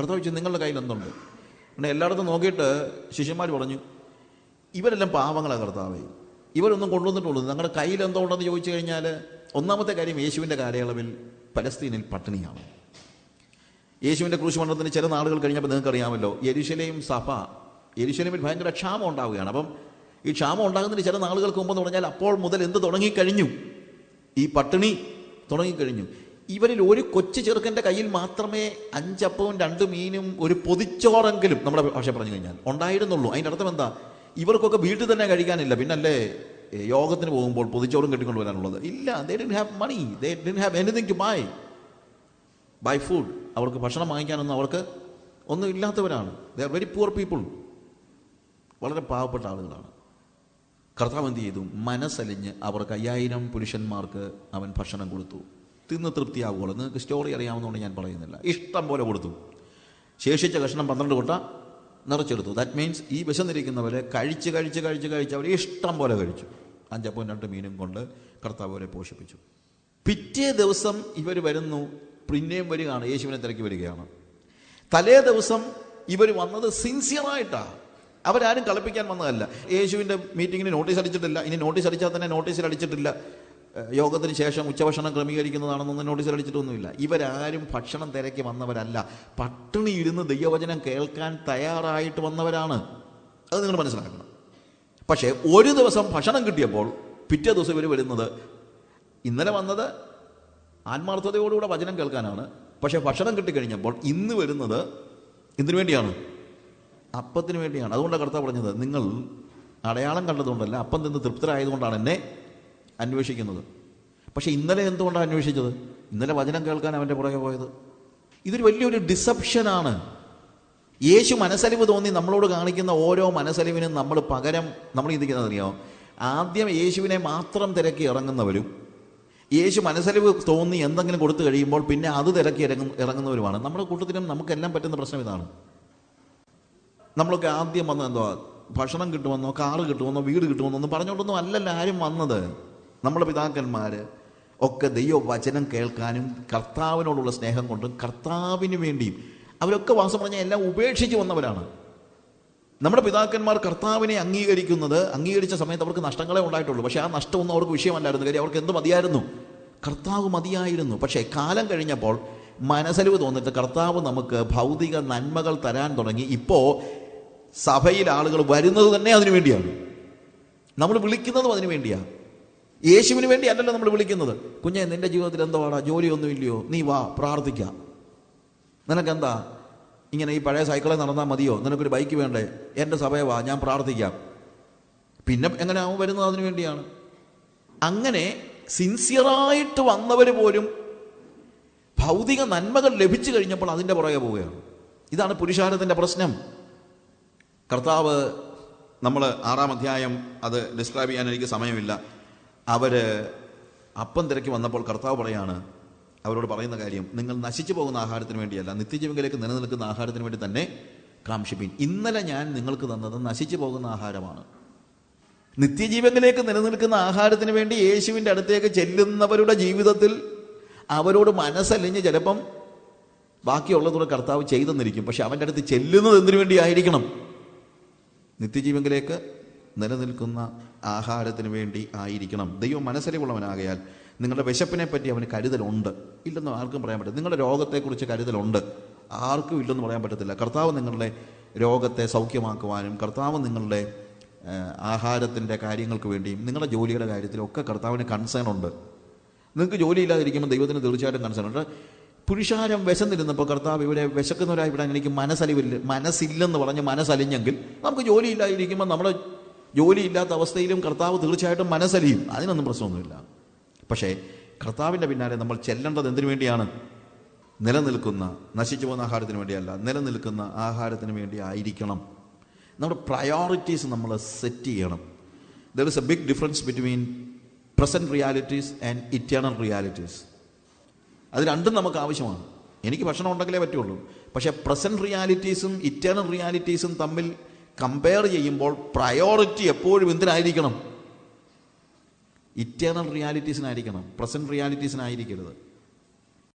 കർത്താവ് ചോദിച്ചു നിങ്ങളുടെ കയ്യിൽ എന്തുണ്ട്? പിന്നെ എല്ലായിടത്തും നോക്കിയിട്ട് ശിഷ്യന്മാർ പറഞ്ഞു ഇവരെല്ലാം പാവങ്ങളാണ് കർത്താവേ. ഇവരൊന്നും കൊണ്ടുവന്നിട്ടുള്ളൂ. ഞങ്ങളുടെ കയ്യിൽ എന്തോ ഉണ്ടെന്ന് ചോദിച്ചു കഴിഞ്ഞാൽ ഒന്നാമത്തെ കാര്യം യേശുവിന്റെ കാലയളവിൽ പലസ്തീനിൽ പട്ടിണിയാണ്. യേശുവിന്റെ ക്രൂശ് മണ്ഡലത്തിന് ചില നാളുകൾ കഴിഞ്ഞപ്പോൾ നിങ്ങൾക്ക് അറിയാമല്ലോ യെരുശലേം സഭ യെരുശലേമിൽ ഭയങ്കര ക്ഷാമം ഉണ്ടാവുകയാണ്. അപ്പം ഈ ക്ഷാമം ഉണ്ടാകുന്നതിന് ചില നാളുകൾക്ക് മുമ്പ് എന്ന് പറഞ്ഞാൽ അപ്പോൾ മുതൽ എന്ത് തുടങ്ങിക്കഴിഞ്ഞു? ഈ പട്ടിണി തുടങ്ങിക്കഴിഞ്ഞു. ഇവരിൽ ഒരു കൊച്ചു ചെറുക്കന്റെ കയ്യിൽ മാത്രമേ അഞ്ചപ്പവും രണ്ട് മീനും ഒരു പൊതിച്ചോറെങ്കിലും നമ്മുടെ ഭാഷ പറഞ്ഞു കഴിഞ്ഞാൽ ഉണ്ടായിരുന്നുള്ളൂ. അതിന്റെ അർത്ഥം എന്താ? ഇവർക്കൊക്കെ വീട്ടിൽ തന്നെ കഴിക്കാനില്ല. പിന്നല്ലേ യോഗത്തിന് പോകുമ്പോൾ പൊതിച്ചോറും കെട്ടിക്കൊണ്ട് വരാനുള്ളത്. ഇല്ല they didn't have money they didn't have anything to buy buy food അവർക്ക് ഭക്ഷണം വാങ്ങിക്കാനൊന്നും അവർക്ക് ഒന്നും ഇല്ലാത്തവരാണ്. They are very poor people വളരെ പാവപ്പെട്ട ആളുകളാണ്. കർത്താവ് എന്ത് ചെയ്തു? മനസ്സലിഞ്ഞ് അവർക്ക് അയ്യായിരം പുരുഷന്മാർക്ക് അവൻ ഭക്ഷണം കൊടുത്തു. തിന്ന് തൃപ്തിയാവുകയുള്ളൂ. നിങ്ങൾക്ക് സ്റ്റോറി അറിയാവുന്നതുകൊണ്ട് ഞാൻ പറയുന്നില്ല. ഇഷ്ടം പോലെ കൊടുത്തു. ശേഷിച്ച കഷ്ണം പന്ത്രണ്ട് കൊട്ട നിറച്ചെടുത്തു. ദാറ്റ് മീൻസ് ഈ വിശന്നിരിക്കുന്നവരെ കഴിച്ച് കഴിച്ച് കഴിച്ച് കഴിച്ച് അവർ ഇഷ്ടം പോലെ കഴിച്ചു. അഞ്ചപ്പവും രണ്ട് മീനും കൊണ്ട് കർത്താവ് അവരെ പോഷിപ്പിച്ചു. പിറ്റേ ദിവസം ഇവർ വരുന്നു. പിന്നെയും വരികയാണ്. യേശുവിനെ തിരക്കി വരികയാണ്. തലേ ദിവസം ഇവർ വന്നത് സിൻസിയറായിട്ടാണ് അവരാരും കളിപ്പിക്കാൻ വന്നതല്ല. യേശുവിന്റെ മീറ്റിങ്ങിന് നോട്ടീസ് അടിച്ചിട്ടില്ല. ഇനി നോട്ടീസ് അടിച്ചാൽ തന്നെ നോട്ടീസിൽ അടിച്ചിട്ടില്ല. യോഗത്തിന് ശേഷം ഉച്ചഭക്ഷണം ക്രമീകരിക്കുന്നതാണെന്നൊന്നും നോട്ടീസിൽ അടിച്ചിട്ടൊന്നുമില്ല ഇവരാരും ഭക്ഷണം തിരക്കി വന്നവരല്ല. പട്ടിണി ഇരുന്ന് ദൈവവചനം കേൾക്കാൻ തയ്യാറായിട്ട് വന്നവരാണ്. അത് നിങ്ങൾ മനസ്സിലാക്കണം. പക്ഷേ ഒരു ദിവസം ഭക്ഷണം കിട്ടിയപ്പോൾ പിറ്റേ ദിവസം ഇവർ വരുന്നത് ഇന്നലെ വന്നത് ആത്മാർത്ഥതയോടുകൂടെ വചനം കേൾക്കാനാണ്. പക്ഷേ ഭക്ഷണം കിട്ടിക്കഴിഞ്ഞപ്പോൾ ഇന്ന് വരുന്നത് എന്തിനു വേണ്ടിയാണ്? അപ്പത്തിന് വേണ്ടിയാണ്. അതുകൊണ്ടാണ് കർത്താവ് പറഞ്ഞത് നിങ്ങൾ അടയാളം കണ്ടതുകൊണ്ടല്ല അപ്പം തിന്ന് തൃപ്തരായതുകൊണ്ടാണ് എന്നെ അന്വേഷിക്കുന്നത്. പക്ഷേ ഇന്നലെ എന്തുകൊണ്ടാണ് അന്വേഷിച്ചത്? ഇന്നലെ വചനം കേൾക്കാൻ അവന്റെ പുറകെ പോയത്. ഇതൊരു വലിയൊരു ഡിസപ്ഷനാണ്. യേശു മനസ്സലിവ് തോന്നി നമ്മളോട് കാണിക്കുന്ന ഓരോ മനസ്സലിവിനും നമ്മൾ പകരം നമ്മൾ ചിന്തിക്കുന്നത് അറിയോ ആദ്യം യേശുവിനെ മാത്രം തിരക്കി ഇറങ്ങുന്നവരും യേശു മനസ്സലിവ് തോന്നി എന്തെങ്കിലും കൊടുത്തു കഴിയുമ്പോൾ പിന്നെ അത് തിരക്കി ഇറങ്ങും ഇറങ്ങുന്നവരുമാണ്. നമ്മുടെ കൂട്ടത്തിലും നമുക്കെല്ലാം പറ്റുന്ന പ്രശ്നം ഇതാണ്. നമ്മളൊക്കെ ആദ്യം വന്നത് എന്തോ ഭക്ഷണം കിട്ടുമെന്നോ കാറ് കിട്ടുമെന്നോ വീട് കിട്ടുമെന്നോ ഒന്നും പറഞ്ഞുകൊണ്ടൊന്നും അല്ലല്ലോ ആരും വന്നത്. നമ്മുടെ പിതാക്കന്മാർ ഒക്കെ ദൈവവചനം കേൾക്കാനും കർത്താവിനോടുള്ള സ്നേഹം കൊണ്ടും കർത്താവിന് വേണ്ടിയും അവരൊക്കെ വാസം പറഞ്ഞാൽ എല്ലാം ഉപേക്ഷിച്ച് വന്നവരാണ്. നമ്മുടെ പിതാക്കന്മാർ കർത്താവിനെ അംഗീകരിക്കുന്നത് അംഗീകരിച്ച സമയത്ത് അവർക്ക് നഷ്ടങ്ങളെ ഉണ്ടായിട്ടുള്ളൂ. പക്ഷേ ആ നഷ്ടമൊന്നും അവർക്ക് വിഷയമല്ലായിരുന്നു. കാര്യം അവർക്ക് എന്ത് മതിയായിരുന്നു? കർത്താവ് മതിയായിരുന്നു. പക്ഷേ കാലം കഴിഞ്ഞപ്പോൾ മനസ്സലിവ് തോന്നിട്ട് കർത്താവ് നമുക്ക് ഭൗതിക നന്മകൾ തരാൻ തുടങ്ങി. ഇപ്പോൾ സഭയിൽ ആളുകൾ വരുന്നത് തന്നെ അതിനു വേണ്ടിയാണ്. നമ്മൾ വിളിക്കുന്നതും അതിനു വേണ്ടിയാണ് യേശുവിന് വേണ്ടി അല്ലല്ലോ നമ്മൾ വിളിക്കുന്നത്. കുഞ്ഞെ നിന്റെ ജീവിതത്തിൽ എന്തുവാടാ? ജോലിയൊന്നും ഇല്ലയോ? നീ വാ പ്രാർത്ഥിക്കാം. നിനക്കെന്താ? ഇങ്ങനെ ഈ പഴയ സൈക്കിളിൽ നടന്നാൽ മതിയോ? നിനക്കൊരു ബൈക്ക് വേണ്ടേ? എന്റെ സഭയെ വാ ഞാൻ പ്രാർത്ഥിക്കാം. പിന്നെ എങ്ങനെ അവൻ വരുന്നത് അതിനു വേണ്ടിയാണ്? അങ്ങനെ സിൻസിയറായിട്ട് വന്നവർ പോലും ഭൗതിക നന്മകൾ ലഭിച്ചു കഴിഞ്ഞപ്പോൾ അതിന്റെ പുറകെ പോവുകയാണ്. ഇതാണ് പുരുഷാരത്തിന്റെ പ്രശ്നം. കർത്താവ് നമ്മൾ ആറാം അധ്യായം അത് ഡിസ്ക്രൈബ് ചെയ്യാൻ എനിക്ക് സമയമില്ല. അവർ അപ്പം തിരക്കി വന്നപ്പോൾ കർത്താവ് പറയാണ് അവരോട് പറയുന്ന കാര്യം നിങ്ങൾ നശിച്ചു പോകുന്ന ആഹാരത്തിന് വേണ്ടിയല്ല നിത്യജീവികളിലേക്ക് നിലനിൽക്കുന്ന ആഹാരത്തിന് വേണ്ടി തന്നെ കാംഷിപ്പീൻ ഇന്നലെ ഞാൻ നിങ്ങൾക്ക് തന്നത് നശിച്ചു പോകുന്ന ആഹാരമാണ്. നിത്യജീവനിലേക്ക് നിലനിൽക്കുന്ന ആഹാരത്തിന് വേണ്ടി യേശുവിന്റെ അടുത്തേക്ക് ചെല്ലുന്നവരുടെ ജീവിതത്തിൽ അവരോട് മനസ്സലിഞ്ഞ് ചിലപ്പം ബാക്കിയുള്ളതോടെ കർത്താവ് ചെയ്തെന്നിരിക്കും. പക്ഷെ അവന്റെ അടുത്ത് ചെല്ലുന്നത് എന്തിനു വേണ്ടിയായിരിക്കണം? ആയിരിക്കണം നിലനിൽക്കുന്ന ആഹാരത്തിന് വേണ്ടി ആയിരിക്കണം. ദൈവം മനസ്സിലുള്ളവനാകയാൽ നിങ്ങളുടെ വിശപ്പിനെ പറ്റി അവന് കരുതലുണ്ട്. ഇല്ലെന്ന് ആർക്കും പറയാൻ പറ്റില്ല. നിങ്ങളുടെ രോഗത്തെക്കുറിച്ച് കരുതലുണ്ട്. ആർക്കും ഇല്ലെന്ന് പറയാൻ പറ്റത്തില്ല. കർത്താവ് നിങ്ങളുടെ രോഗത്തെ സൗഖ്യമാക്കുവാനും കർത്താവ് നിങ്ങളുടെ ആഹാരത്തിന്റെ കാര്യങ്ങൾക്ക് വേണ്ടിയും നിങ്ങളുടെ ജോലിയുടെ കാര്യത്തിലും ഒക്കെ കർത്താവിന് കൺസേൺ ഉണ്ട്. നിങ്ങൾക്ക് ജോലിയില്ലാതിരിക്കുമ്പോൾ ദൈവത്തിന് തീർച്ചയായിട്ടും കൺസേൺ ഉണ്ട്. പുരുഷാരം വിശന്നിരുന്നപ്പോൾ കർത്താവ് ഇവിടെ വിശക്കുന്നവരായി വിടാൻ എനിക്ക് മനസ്സലിവില്ല മനസ്സില്ലെന്ന് പറഞ്ഞ് മനസ്സലിഞ്ഞെങ്കിൽ നമുക്ക് ജോലിയില്ലാതിരിക്കുമ്പോൾ നമ്മുടെ ജോലിയില്ലാത്ത അവസ്ഥയിലും കർത്താവ് തീർച്ചയായിട്ടും മനസ്സലിയും. അതിനൊന്നും പ്രശ്നമൊന്നുമില്ല. പക്ഷേ കർത്താവിന്റെ പിന്നാലെ നമ്മൾ ചെല്ലേണ്ടത് എന്തിനു വേണ്ടിയാണ്? നിലനിൽക്കുന്ന നശിച്ചു പോകുന്ന ആഹാരത്തിന് വേണ്ടിയല്ല നിലനിൽക്കുന്ന ആഹാരത്തിന് വേണ്ടി ആയിരിക്കണം. നമ്മുടെ പ്രയോറിറ്റീസ് നമ്മൾ സെറ്റ് ചെയ്യണം. There is a big difference between present realities and eternal realities അത് രണ്ടും നമുക്ക് ആവശ്യമാണ്. എനിക്ക് ഭക്ഷണം ഉണ്ടെങ്കിലേ പറ്റുള്ളൂ. പക്ഷേ പ്രസന്റ് റിയാലിറ്റീസും ഇറ്റേണൽ റിയാലിറ്റീസും തമ്മിൽ കമ്പയർ ചെയ്യുമ്പോൾ പ്രയോറിറ്റി എപ്പോഴും എന്തിനായിരിക്കണം? Eternal റിയാലിറ്റീസിനായിരിക്കണം present റിയാലിറ്റീസിനായിരിക്കരുത്